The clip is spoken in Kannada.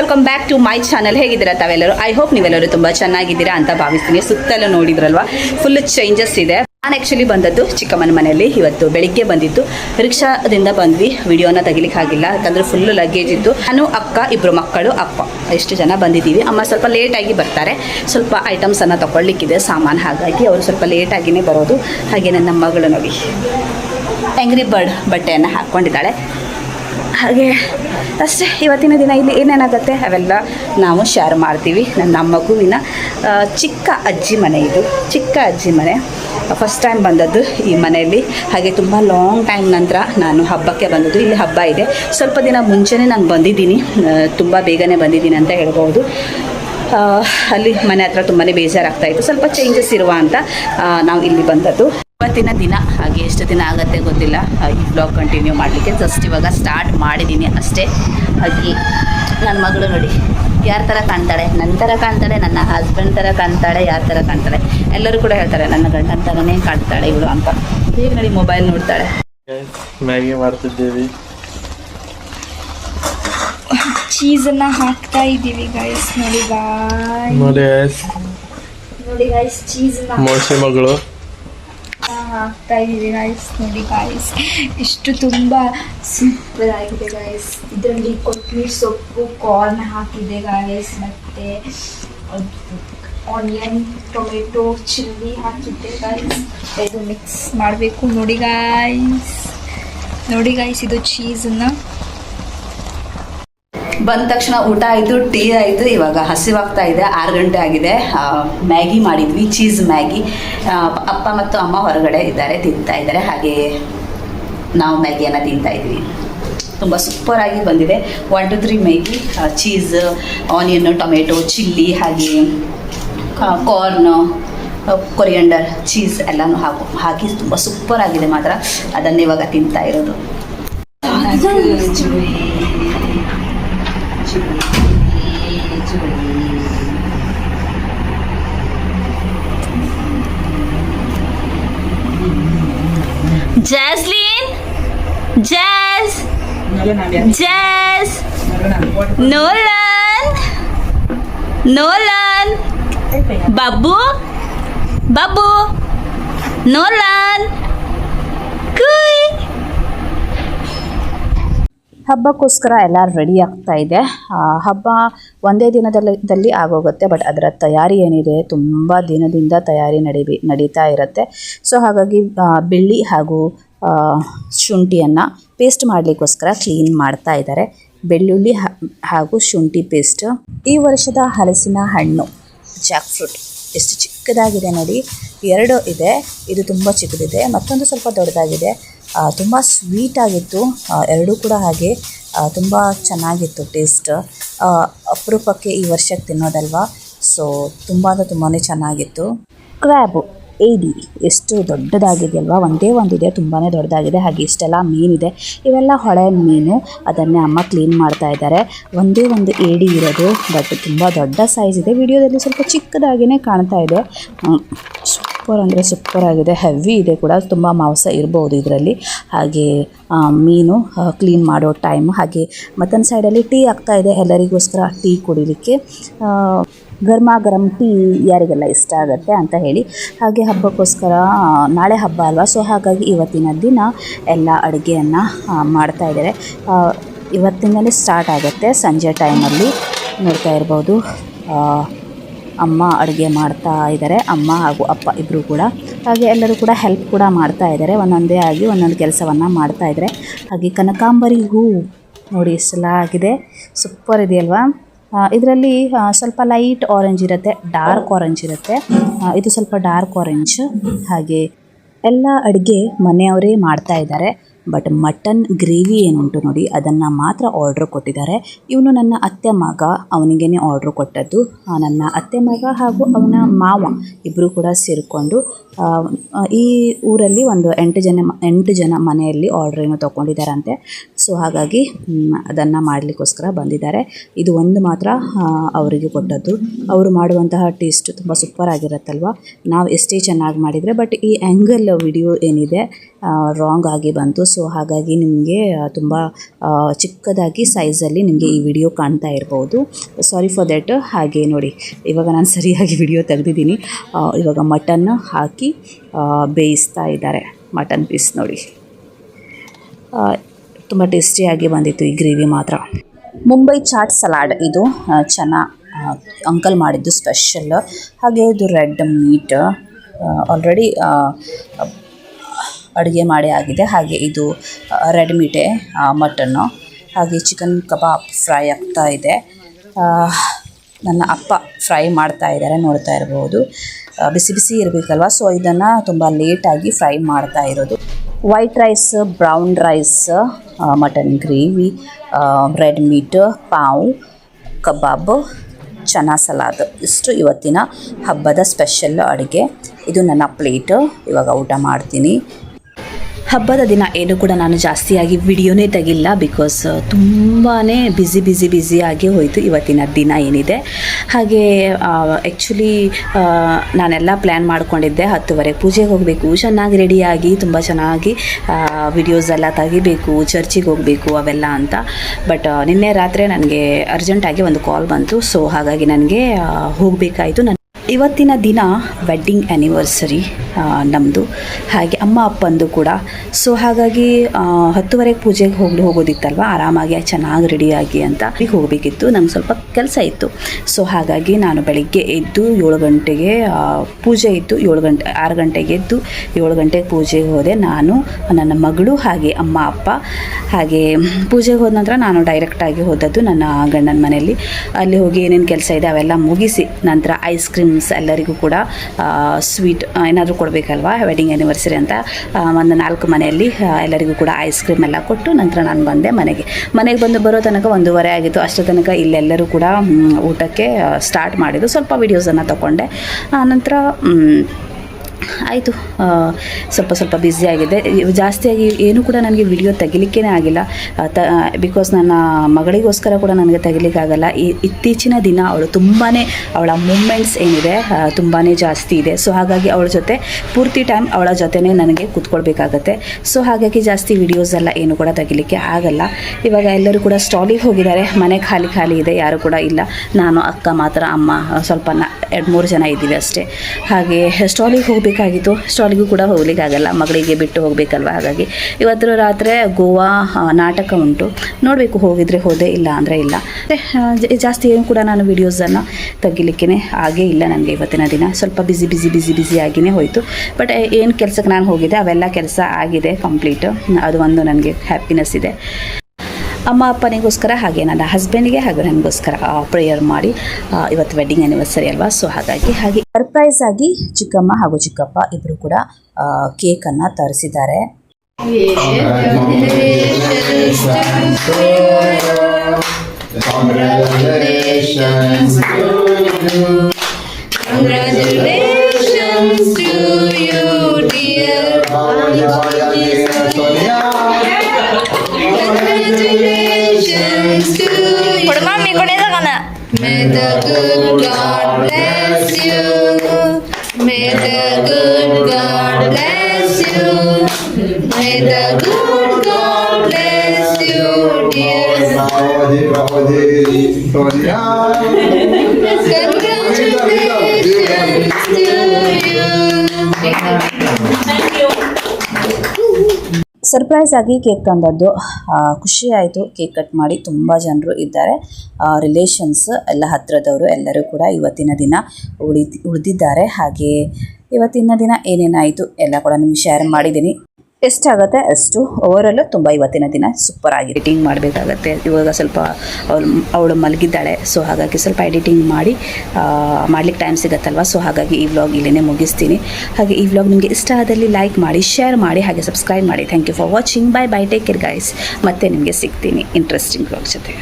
Welcome back to my channel ಹೇಗಿದ್ದೀರಾ ತಾವೆಲ್ಲರೂ? ಐ ಹೋಪ್ ನೀವೆಲ್ಲರೂ ತುಂಬ ಚೆನ್ನಾಗಿದ್ದೀರಾ ಅಂತ ಭಾವಿಸ್ತೀನಿ. ಸುತ್ತಲೂ ನೋಡಿದ್ರಲ್ವಾ? ಫುಲ್ ಚೇಂಜಸ್ ಇದೆ. ನಾನು ಆ್ಯಕ್ಚುಲಿ ಬಂದದ್ದು ಚಿಕ್ಕಮ್ಮನ ಮನೆಯಲ್ಲಿ. ಇವತ್ತು ಬೆಳಿಗ್ಗೆ ಬಂದಿದ್ದು. ರಿಕ್ಷಾದಿಂದ ಬಂದ್ವಿ. ವಿಡಿಯೋನ ತೆಗಿಲಿಕ್ಕೆ ಆಗಿಲ್ಲ. ಯಾಕಂದರೆ ಫುಲ್ಲು ಲಗೇಜ್ ಇತ್ತು. ನಾನು, ಅಕ್ಕ ಇಬ್ಬರು ಮಕ್ಕಳು, ಅಪ್ಪ. ಎಷ್ಟು ಜನ ಬಂದಿದ್ದೀವಿ. ಅಮ್ಮ ಸ್ವಲ್ಪ ಲೇಟಾಗಿ ಬರ್ತಾರೆ. ಸ್ವಲ್ಪ ಐಟಮ್ಸನ್ನು ತಗೊಳ್ಲಿಕ್ಕಿದೆ ಸಾಮಾನು. ಹಾಗಾಗಿ ಅವರು ಸ್ವಲ್ಪ ಲೇಟಾಗಿಯೇ ಬರೋದು. ಹಾಗೆ ನನ್ನ ಮಗಳು ನೋಡಿ. ಆ್ಯಂಗ್ರಿ ಬರ್ಡ್ ಬಟ್ಟೆಯನ್ನು ಹಾಕ್ಕೊಂಡಿದ್ದಾಳೆ ಹಾಗೆ. ಅಷ್ಟೇ, ಇವತ್ತಿನ ದಿನ ಇಲ್ಲಿ ಏನೇನಾಗುತ್ತೆ? ಅವೆಲ್ಲ ನಾವು ಶೇರ್ ಮಾಡ್ತೀವಿ. ನನ್ನ ಮಗುವಿನ ಚಿಕ್ಕ ಅಜ್ಜಿ ಮನೆ ಇದು. ಚಿಕ್ಕ ಅಜ್ಜಿ ಮನೆ. ಫಸ್ಟ್ ಟೈಮ್ ಬಂದದ್ದು ಈ ಮನೆಯಲ್ಲಿ. ಹಾಗೆ ತುಂಬ ಲಾಂಗ್ ಟೈಮ್ ನಂತರ ನಾನು ಹಬ್ಬಕ್ಕೆ ಬಂದದ್ದು. ಇಲ್ಲಿ ಹಬ್ಬ ಇದೆ. ಸ್ವಲ್ಪ ದಿನ ಮುಂಚೆನೇ ನಾನು ಬಂದಿದ್ದೀನಿ. ತುಂಬ ಬೇಗನೆ ಬಂದಿದ್ದೀನಿ ಅಂತ ಹೇಳ್ಬೋದು. ಅಲ್ಲಿ ಮನೆ ಹತ್ರ ತುಂಬಾ ಬೇಜಾರಾಗ್ತಾಯಿತ್ತು ಸ್ವಲ್ಪ ಚೇಂಜಸ್ ಇರುವ ಅಂತ ನಾವು ಇಲ್ಲಿ ಬಂದದ್ದು. ಇವತ್ತಿನ ದಿನ. ಹಾಗೆ ಎಷ್ಟು ದಿನ ಆಗುತ್ತೆ ಗೊತ್ತಿಲ್ಲ. ಈ ಬ್ಲಾಗ್ ಕಂಟಿನ್ಯೂ ಮಾಡಲಿಕ್ಕೆ. ಜಸ್ಟ್ ಇವಾಗ ಸ್ಟಾರ್ಟ್ ಮಾಡಿದ್ದೀನಿ ಅಷ್ಟೇ. ಹಾಗೆ ನನ್ನ ಮಗಳು ನೋಡಿ. ಯಾರ ಥರ ಕಾಣ್ತಾಳೆ? ನನ್ನ ಥರ ಕಾಣ್ತಾಳೆ ನನ್ನ ಹಸ್ಬೆಂಡ್ ಥರ ಕಾಣ್ತಾಳೆ ಯಾರ ಥರ ಕಾಣ್ತಾಳೆ? ಎಲ್ಲರೂ ಕೂಡ ಹೇಳ್ತಾರೆ ನನ್ನ ಗಂಡನ ಥರನೇ ಕಾಣ್ತಾಳೆ ಇವಳು ಅಂತ. ಈಗ ನೋಡಿ ಮೊಬೈಲ್ ನೋಡ್ತಾಳೆ? ಮ್ಯಾಗಿ ಮಾಡ್ತಿದ್ದೀವಿ. ಚೀಸನ್ನ ಹಾಕ್ತಾ ಇದ್ದೀವಿ ಗೈಸ್ ನೋಡಿ ಬಾಯ್ ನೋಡಿ ಗೈಸ್ ನೋಡಿ ಗೈಸ್ ಚೀಸನ್ನ ಮೋಸೆ ಮಗಳು. ಹಾಕ್ತಾ ಇದ್ದೀವಿ ಗಾಯ್ಸ್ ನೋಡಿ ಗಾಯ್ಸ್ ಇಷ್ಟು ತುಂಬ ಸೂಪರ್ ಆಗಿದೆ ಗಾಯ್ಸ್ ಇದರಲ್ಲಿ ಕೊತ್ತಂಬರಿ ಸೊಪ್ಪು ಕಾರ್ನ್ ಹಾಕಿದೆ ಗಾಯ್ಸ್ ಮತ್ತೆ ಆನಿಯನ್ ಟೊಮೆಟೊ ಚಿಲ್ಲಿ ಹಾಕಿದ್ದೆ ಗಾಯ್ಸ್ ಇದು ಮಿಕ್ಸ್ ಮಾಡಬೇಕು. ನೋಡಿ ಗಾಯ್ಸ್ ನೋಡಿ ಗಾಯ್ಸ್ ಇದು ಚೀಸನ್ನು ಬಂದ ತಕ್ಷಣ ಊಟ ಆಯಿತು, ಟೀ ಆಯಿತು, ಇವಾಗ ಹಸಿವಾಗ್ತಾ ಇದೆ, ಆರು ಗಂಟೆ ಆಗಿದೆ. ಮ್ಯಾಗಿ ಮಾಡಿದ್ವಿ, ಚೀಸ್ ಮ್ಯಾಗಿ. ಅಪ್ಪ ಮತ್ತು ಅಮ್ಮ ಹೊರಗಡೆ ಇದ್ದಾರೆ, ತಿಂತಾ ಇದ್ದಾರೆ. ಹಾಗೆ ನಾವು ಮ್ಯಾಗಿಯನ್ನು ತಿಂತಾ ಇದ್ವಿ ತುಂಬ ಸೂಪರಾಗಿ ಬಂದಿದೆ. One two three Maggi cheese onion tomato chilli ಹಾಗೆ ಕಾರ್ನ್ ಕೊರಿಯಂಡರ್ ಚೀಸ್ ಎಲ್ಲನೂ ಹಾಕು. ಹಾಕಿ ತುಂಬ ಸೂಪರ್ ಆಗಿದೆ ಮಾತ್ರ. ಅದನ್ನ ಇವಾಗ ತಿಂತಾ ಇರೋದು. actually. Jaslyn? Jazz? Jazz? Nolan? Nolan? Babu? Babu? Nolan? Kui? ಹಬ್ಬಕ್ಕೋಸ್ಕರ ಎಲ್ಲ ರೆಡಿ ಆಗ್ತಾ ಇದೆ. ಹಬ್ಬ ಒಂದೇ ದಿನದಲ್ಲಿ, ದಲ್ಲಿ ಆಗೋಗುತ್ತೆ ಬಟ್ ಅದರ ತಯಾರಿ ಏನಿದೆ, ತುಂಬ ದಿನದಿಂದ ತಯಾರಿ ನಡಿ ನಡೀತಾ ಇರುತ್ತೆ. ಸೊ ಹಾಗಾಗಿ ಬೆಳ್ಳಿ ಹಾಗೂ ಶುಂಠಿಯನ್ನು ಪೇಸ್ಟ್ ಮಾಡಲಿಕ್ಕೋಸ್ಕರ ಕ್ಲೀನ್ ಮಾಡ್ತಾ ಇದ್ದಾರೆ. ಬೆಳ್ಳುಳ್ಳಿ ಹಾಗೂ ಶುಂಠಿ ಪೇಸ್ಟ್ ಈ ವರ್ಷದ ಹಲಸಿನ ಹಣ್ಣು ಜಾಕ್ ಫ್ರೂಟ್ ಎಷ್ಟು ಚಿಕ್ಕದಾಗಿದೆ ನೋಡಿ. ಎರಡು ಇದೆ, ಇದು ತುಂಬ ಚಿಕ್ಕದಿದೆ, ಮತ್ತೊಂದು ಸ್ವಲ್ಪ ದೊಡ್ಡದಾಗಿದೆ. ತುಂಬ ಸ್ವೀಟ್ ಆಗಿತ್ತು. ಆ, ಎರಡೂ ಕೂಡ ಹಾಗೆ ತುಂಬ ಚೆನ್ನಾಗಿತ್ತು ಟೇಸ್ಟ್ ಅಪರೂಪಕ್ಕೆ ಈ ವರ್ಷಕ್ಕೆ ತಿನ್ನೋದಲ್ವಾ? ಸೊ ತುಂಬ ಅಂದರೆ ತುಂಬಾ ಚೆನ್ನಾಗಿತ್ತು. ಕ್ರ್ಯಾಬು ಏಡಿ ಎಷ್ಟು ದೊಡ್ಡದಾಗಿದೆ ಅಲ್ವಾ ಒಂದೇ ಒಂದಿದೆ ತುಂಬಾ ದೊಡ್ಡದಾಗಿದೆ. ಹಾಗೆ ಇಷ್ಟೆಲ್ಲ ಮೀನಿದೆ. ಇವೆಲ್ಲ ಹೊಳೆ ಮೀನು. ಅದನ್ನೇ ಅಮ್ಮ ಕ್ಲೀನ್ ಮಾಡ್ತಾ ಇದ್ದಾರೆ. ಒಂದೇ ಒಂದು ಏಡಿ ಇರೋದು ಬಟ್ ತುಂಬ ದೊಡ್ಡ ಸೈಜ್ ಇದೆ. ವಿಡಿಯೋದಲ್ಲಿ ಸ್ವಲ್ಪ ಚಿಕ್ಕದಾಗಿಯೇ ಕಾಣ್ತಾ ಇದೆ. ಸೂಪರ್ ಅಂದರೆ ಸೂಪರ್ ಆಗಿದೆ. ಹೆವಿ ಇದೆ ಕೂಡ. ತುಂಬ ಮಾಂಸ ಇರ್ಬೋದು ಇದರಲ್ಲಿ. ಹಾಗೆ ಮೀನು ಕ್ಲೀನ್ ಮಾಡೋ ಟೈಮ್ ಹಾಗೆ ಮತ್ತೊಂದು ಸೈಡಲ್ಲಿ ಟೀ ಆಗ್ತಾ ಇದೆ. ಎಲ್ಲರಿಗೋಸ್ಕರ ಟೀ ಕುಡಿಲಿಕ್ಕೆ. ಗರ್ಮ ಗರಂ ಟೀ ಯಾರಿಗೆಲ್ಲ ಇಷ್ಟ ಆಗುತ್ತೆ ಅಂತ ಹೇಳಿ. ಹಾಗೆ ಹಬ್ಬಕ್ಕೋಸ್ಕರ ನಾಳೆ ಹಬ್ಬ ಅಲ್ವಾ? ಸೊ ಹಾಗಾಗಿ ಇವತ್ತಿನ ದಿನ ಎಲ್ಲ ಅಡುಗೆಯನ್ನು ಮಾಡ್ತಾ ಇದ್ದಾರೆ. ಇವತ್ತಿನಲ್ಲಿ ಸ್ಟಾರ್ಟ್ ಆಗುತ್ತೆ. ಸಂಜೆ ಟೈಮಲ್ಲಿ ನೋಡ್ತಾ ಇರ್ಬೋದು. ಅಮ್ಮ ಅಡುಗೆ ಮಾಡ್ತಾ ಇದ್ದಾರೆ ಅಮ್ಮ ಹಾಗೂ ಅಪ್ಪ ಇಬ್ಬರು ಕೂಡ ಹಾಗೆ ಎಲ್ಲರೂ ಕೂಡ ಹೆಲ್ಪ್ ಕೂಡ ಮಾಡ್ತಾ ಇದ್ದಾರೆ ಒಂದೊಂದೇ ಆಗಿ ಒಂದೊಂದು ಕೆಲಸವನ್ನು ಮಾಡ್ತಾ ಇದ್ದಾರೆ ಹಾಗೆ ಕನಕಾಂಬರಿ ಹೂ ನೋಡಿ ಇಷ್ಟೆಲ್ಲ ಆಗಿದೆ ಸೂಪರ್ ಇದೆಯಲ್ವಾ ಇದರಲ್ಲಿ ಸ್ವಲ್ಪ ಲೈಟ್ ಆರೆಂಜ್ ಇರುತ್ತೆ ಡಾರ್ಕ್ ಆರೆಂಜ್ ಇರುತ್ತೆ. ಇದು ಸ್ವಲ್ಪ ಡಾರ್ಕ್ ಆರೆಂಜ್ ಹಾಗೆ ಎಲ್ಲ ಅಡುಗೆ ಮನೆಯವರೇ ಮಾಡ್ತಾ ಇದ್ದಾರೆ ಬಟ್ ಮಟನ್ ಗ್ರೇವಿ ಏನುಂಟು ನೋಡಿ, ಅದನ್ನು ಮಾತ್ರ ಆರ್ಡ್ರ್ ಕೊಟ್ಟಿದ್ದಾರೆ. ಇವನು ನನ್ನ ಅತ್ತೆ ಮಗ ಅವನಿಗೇ ಆರ್ಡ್ರ್ ಕೊಟ್ಟದ್ದು. ನನ್ನ ಅತ್ತೆ ಮಗ ಹಾಗೂ ಅವನ ಮಾವ ಇಬ್ಬರು ಕೂಡ ಸೇರಿಕೊಂಡು ಈ ಊರಲ್ಲಿ ಒಂದು ಎಂಟು ಜನ ಎಂಟು ಜನ ಮನೆಯಲ್ಲಿ ಆರ್ಡ್ರ್ ಏನೋ ತೊಗೊಂಡಿದ್ದಾರಂತೆ. ಸೊ ಹಾಗಾಗಿ ಅದನ್ನು ಮಾಡಲಿಕ್ಕೋಸ್ಕರ ಬಂದಿದ್ದಾರೆ. ಇದು ಒಂದು ಮಾತ್ರ ಅವರಿಗೆ ಕೊಟ್ಟದ್ದು. ಅವರು ಮಾಡುವಂತಹ ಟೇಸ್ಟ್ ತುಂಬ ಸೂಪರ್ ಆಗಿರುತ್ತಲ್ವ? ನಾವು ಎಷ್ಟೇ ಚೆನ್ನಾಗಿ ಮಾಡಿದರೆ ಬಟ್ ಈ ಆ್ಯಂಗಲ್ ವಿಡಿಯೋ ಏನಿದೆ ರಾಂಗ್ ಆಗಿ ಬಂತು. ಸೊ ಹಾಗಾಗಿ ನಿಮಗೆ ತುಂಬ ಚಿಕ್ಕದಾಗಿ ಸೈಜಲ್ಲಿ ನಿಮಗೆ ಈ ವಿಡಿಯೋ ಕಾಣ್ತಾ ಇರ್ಬೋದು. ಸಾರಿ ಫಾರ್ ದ್ಯಾಟ್ ಹಾಗೆ ನೋಡಿ, ಇವಾಗ ನಾನು ಸರಿಯಾಗಿ ವಿಡಿಯೋ ತೆಗೆದಿದ್ದೀನಿ. ಇವಾಗ ಮಟನ್ ಹಾಕಿ ಬೇಯಿಸ್ತಾ ಇದ್ದಾರೆ. ಮಟನ್ ಪೀಸ್ ನೋಡಿ. ತುಂಬ ಟೇಸ್ಟಿಯಾಗಿ ಬಂದಿತ್ತು ಈ ಗ್ರೇವಿ ಮಾತ್ರ. ಮುಂಬೈ ಚಾಟ್ ಸಲಾಡ್ ಇದು ಚೆನ್ನ ಅಂಕಲ್ ಮಾಡಿದ್ದು ಸ್ಪೆಷಲ್ ಹಾಗೆ ಇದು ರೆಡ್ ಮೀಟ್ ಆಲ್ರೆಡಿ ಅಡುಗೆ ಮಾಡಿ ಆಗಿದೆ. ಹಾಗೆ ಇದು ರೆಡ್ ಮೀಟೆ ಮಟನ್ನು, ಹಾಗೆ ಚಿಕನ್ ಕಬಾಬ್ ಫ್ರೈ ಆಗ್ತಾ ಇದೆ. ನನ್ನ ಅಪ್ಪ ಫ್ರೈ ಮಾಡ್ತಾ ಇದ್ದಾರೆ, ನೋಡ್ತಾ ಇರಬಹುದು ಬಿಸಿ ಬಿಸಿ ಇರಬೇಕಲ್ವ? ಸೊ ಇದನ್ನು ತುಂಬ ಲೇಟಾಗಿ ಫ್ರೈ ಮಾಡ್ತಾ ಇರೋದು. White rice brown rice mutton gravy red meat pav, ಕಬಾಬ್, ಚನಾ ಸಲಾದ್ ಇಷ್ಟು ಇವತ್ತಿನ ಹಬ್ಬದ ಸ್ಪೆಷಲ್ ಅಡುಗೆ. ಇದು ನನ್ನ ಪ್ಲೇಟ್ ಇವಾಗ ಊಟ ಮಾಡ್ತೀನಿ. ಹಬ್ಬದ ದಿನ ಏನು ಕೂಡ ನಾನು ಜಾಸ್ತಿಯಾಗಿ ವಿಡಿಯೋನೇ ತೆಗಿಲ್ಲ ಬಿಕಾಸ್ ತುಂಬಾ ಬ್ಯುಸಿ ಬ್ಯುಸಿ ಬ್ಯುಸಿಯಾಗಿ ಹೋಯಿತು ಇವತ್ತಿನ ದಿನ ಏನಿದೆ. ಹಾಗೆ ಆ್ಯಕ್ಚುಲಿ ನಾನೆಲ್ಲ ಪ್ಲ್ಯಾನ್ ಮಾಡಿಕೊಂಡಿದ್ದೆ ಹತ್ತುವರೆ ಪೂಜೆಗೆ ಹೋಗಬೇಕು. ಚೆನ್ನಾಗಿ ರೆಡಿಯಾಗಿ ತುಂಬ ಚೆನ್ನಾಗಿ ವಿಡಿಯೋಸ್ ಎಲ್ಲ ತೆಗಿಬೇಕು ಚರ್ಚಿಗೆ ಹೋಗಬೇಕು, ಅವೆಲ್ಲ ಅಂತ. ಬಟ್ ನಿನ್ನೆ ರಾತ್ರಿ ನನಗೆ ಅರ್ಜೆಂಟಾಗಿ ಒಂದು ಕಾಲ್ ಬಂತು. ಸೊ ಹಾಗಾಗಿ ನನಗೆ ಹೋಗಬೇಕಾಯಿತು. ಇವತ್ತಿನ ದಿನ ವೆಡ್ಡಿಂಗ್ ಆ್ಯನಿವರ್ಸರಿ ನಮ್ಮದು ಹಾಗೆ ಅಮ್ಮ ಅಪ್ಪಂದು ಕೂಡ. ಸೊ ಹಾಗಾಗಿ ಹತ್ತುವರೆಗೆ ಪೂಜೆಗೆ ಹೋಗಲು ಹೋಗೋದಿತ್ತಲ್ವ? ಆರಾಮಾಗಿ, ಚೆನ್ನಾಗಿ ರೆಡಿಯಾಗಿ ಅಂತ ಹೋಗಬೇಕಿತ್ತು. ನಂಗೆ ಸ್ವಲ್ಪ ಕೆಲಸ ಇತ್ತು. ಸೊ ಹಾಗಾಗಿ ನಾನು ಬೆಳಿಗ್ಗೆ ಎದ್ದು ಏಳು ಗಂಟೆಗೆ ಪೂಜೆ ಇತ್ತು. ಏಳು ಗಂಟೆ, ಆರು ಗಂಟೆಗೆ ಎದ್ದು ಏಳು ಗಂಟೆಗೆ ಪೂಜೆಗೆ ಹೋದೆ. ನಾನು, ನನ್ನ ಮಗಳು ಹಾಗೆ ಅಮ್ಮ, ಅಪ್ಪ. ಹಾಗೆ, ಪೂಜೆಗೆ ಹೋದ ನಂತರ ನಾನು ಡೈರೆಕ್ಟಾಗಿ ಹೋದದ್ದು ನನ್ನ ಗಂಡನ ಮನೆಯಲ್ಲಿ. ಅಲ್ಲಿ ಹೋಗಿ ಏನೇನು ಕೆಲಸ ಇದೆ ಅವೆಲ್ಲ ಮುಗಿಸಿ ನಂತರ ಐಸ್ ಕ್ರೀಮ್ಸ್ ಎಲ್ಲರಿಗೂ ಕೂಡ ಸ್ವೀಟ್ ಏನಾದರೂ ಕೊಡಬೇಕಲ್ವಾ ವೆಡ್ಡಿಂಗ್ ಆ್ಯನಿವರ್ಸರಿ ಅಂತ? ಒಂದು ನಾಲ್ಕು ಮನೆಯಲ್ಲಿ ಎಲ್ಲರಿಗೂ ಕೂಡ ಐಸ್ ಕ್ರೀಮ್ ಎಲ್ಲ ಕೊಟ್ಟು ನಂತರ ನಾನು ಬಂದೆ ಮನೆಗೆ. ಮನೆಗೆ ಬಂದು ಬರೋ ತನಕ ಒಂದೂವರೆ ಆಗಿತ್ತು. ಅಷ್ಟರ ತನಕ ಇಲ್ಲೆಲ್ಲರೂ ಕೂಡ ಊಟಕ್ಕೆ ಸ್ಟಾರ್ಟ್ ಮಾಡಿದ್ದು. ಸ್ವಲ್ಪ ವೀಡಿಯೋಸನ್ನು ತಗೊಂಡೆ ನಂತರ ಆಯಿತು. ಸ್ವಲ್ಪ ಸ್ವಲ್ಪ ಬ್ಯುಸಿ ಆಗಿದೆ. ಜಾಸ್ತಿಯಾಗಿ ಏನೂ ಕೂಡ ನನಗೆ ವಿಡಿಯೋ ತೆಗಿಲಿಕ್ಕೇ ಆಗಿಲ್ಲ. ತ ಬಿಕಾಸ್ ನನ್ನ ಮಗಳಿಗೋಸ್ಕರ ಕೂಡ ನನಗೆ ತೆಗಿಲಿಕ್ಕಾಗಲ್ಲ. ಇತ್ತೀಚಿನ ದಿನ ಅವಳು ತುಂಬಾ ಅವಳ ಮೂಮೆಂಟ್ಸ್ ಏನಿದೆ ತುಂಬಾ ಜಾಸ್ತಿ ಇದೆ. ಸೊ ಹಾಗಾಗಿ ಅವಳ ಜೊತೆ ಪೂರ್ತಿ ಟೈಮ್ ಅವಳ ಜೊತೆನೇ ನನಗೆ ಕೂತ್ಕೊಳ್ಬೇಕಾಗತ್ತೆ. ಸೊ ಹಾಗಾಗಿ ಜಾಸ್ತಿ ವಿಡಿಯೋಸ್ ಎಲ್ಲ ಏನು ಕೂಡ ತೆಗಿಲಿಕ್ಕೆ ಆಗಲ್ಲ. ಇವಾಗ ಎಲ್ಲರೂ ಕೂಡ ಸ್ಟಾಲಿಗೆ ಹೋಗಿದ್ದಾರೆ. ಮನೆ ಖಾಲಿ ಖಾಲಿ ಇದೆ, ಯಾರು ಕೂಡ ಇಲ್ಲ. ನಾನು, ಅಕ್ಕ ಮಾತ್ರ, ಅಮ್ಮ, ಸ್ವಲ್ಪ ಎರಡು ಮೂರು ಜನ ಇದ್ದೀವಿ ಅಷ್ಟೇ. ಹಾಗೆ ಸ್ಟಾಲಿಗೆ ಹೋಗಬೇಕಾಗಿತ್ತು. ಸ್ಟಾಲಿಗೂ ಕೂಡ ಹೋಗ್ಲಿಕ್ಕಾಗಲ್ಲ. ಮಗಳಿಗೆ ಬಿಟ್ಟು ಹೋಗಬೇಕಲ್ವ? ಹಾಗಾಗಿ ಇವತ್ತು ರಾತ್ರಿ ಗೋವಾ ನಾಟಕ ಉಂಟು. ನೋಡಬೇಕು, ಹೋಗಿದ್ರೆ ಹೋದೆ ಇಲ್ಲ ಅಂದರೆ ಇಲ್ಲ. ಜಾಸ್ತಿ ಏನು ಕೂಡ ನಾನು ವೀಡಿಯೋಸನ್ನು ತೆಗಿಲಿಕ್ಕೇ ಆಗೇ ಇಲ್ಲ ನನಗೆ ಇವತ್ತಿನ ದಿನ. ಸ್ವಲ್ಪ ಬಿಸಿ ಬಿಸಿ ಬಿಸಿ ಬಿಸಿ ಆಗಿಯೇ ಹೋಯಿತು. ಬಟ್ ಏನು ಕೆಲಸಕ್ಕೆ ನಾನು ಹೋಗಿದ್ದೆ, ಅವೆಲ್ಲ ಕೆಲಸ ಆಗಿದೆ ಕಂಪ್ಲೀಟ್ ಅದು ಒಂದು ನನಗೆ ಹ್ಯಾಪಿನೆಸ್ ಇದೆ. ಅಮ್ಮ ಅಪ್ಪನಿಗೋಸ್ಕರ ಹಾಗೆ ನನ್ನ ಹಸ್ಬೆಂಡ್ಗೆ ಹಾಗೂ ನನಗೋಸ್ಕರ ಪ್ರೇಯರ್ ಮಾಡಿ ಇವತ್ತು ವೆಡ್ಡಿಂಗ್ ಆ್ಯನಿವರ್ಸರಿ ಅಲ್ವಾ? ಸೊ ಹಾಗಾಗಿ ಹಾಗೆ ಸರ್ಪ್ರೈಸ್ ಆಗಿ ಚಿಕ್ಕಮ್ಮ ಹಾಗೂ ಚಿಕ್ಕಪ್ಪ ಇಬ್ಬರು ಕೂಡ ಕೇಕನ್ನು ತರಿಸಿದ್ದಾರೆ. Congratulations to you. Congratulations. May the good God bless you. May the good God bless you. May the good God bless you, dear. Congratulations to you. Surprise ಆಗಿ ಕೇಕ್ ತಂದದ್ದು. ಖುಷಿ ಆಯಿತು. ಕೇಕ್ ಕಟ್ ಮಾಡಿ ತುಂಬ ಜನರು ಇದ್ದಾರೆ. ರಿಲೇಷನ್ಸ್ ಎಲ್ಲ ಹತ್ತಿರದವರು ಎಲ್ಲರೂ ಕೂಡ ಇವತ್ತಿನ ದಿನ ಉಳಿ ಉಳಿದಿದ್ದಾರೆ. ಹಾಗೆ ಇವತ್ತಿನ ದಿನ ಏನೇನಾಯಿತು ಎಲ್ಲ ಕೂಡ ನಿಮ್ಗೆ ಶೇರ್ ಮಾಡಿದ್ದೀನಿ. ಎಷ್ಟಾಗುತ್ತೆ ಅಷ್ಟು ಓವರಲ್ಲು ತುಂಬ ಇವತ್ತಿನ ದಿನ ಸೂಪರ್ ಆಗಿ ಎಡಿಟಿಂಗ್ ಮಾಡಬೇಕಾಗತ್ತೆ. ಇವಾಗ ಸ್ವಲ್ಪ ಅವಳು ಅವಳು ಮಲಗಿದ್ದಾಳೆ ಸೊ ಹಾಗಾಗಿ ಸ್ವಲ್ಪ ಎಡಿಟಿಂಗ್ ಮಾಡಿ ಮಾಡ್ಲಿಕ್ಕೆ ಟೈಮ್ ಸಿಗುತ್ತಲ್ವ? ಸೊ ಹಾಗಾಗಿ ಈ ವ್ಲಾಗ್ ಇಲ್ಲೇ ಮುಗಿಸ್ತೀನಿ. ಹಾಗೆ ಈ ವ್ಲಾಗ್ ನಿಮಗೆ ಇಷ್ಟ ಆದಲ್ಲಿ ಲೈಕ್ ಮಾಡಿ ಶೇರ್ ಮಾಡಿ, ಹಾಗೆ ಸಬ್ಸ್ಕ್ರೈಬ್ ಮಾಡಿ. Thank you for watching bye bye take care guys ಮತ್ತೆ ನಿಮಗೆ ಸಿಗ್ತೀನಿ. ಇಂಟ್ರೆಸ್ಟಿಂಗ್ ವ್ಲಾಗ್ ಜೊತೆ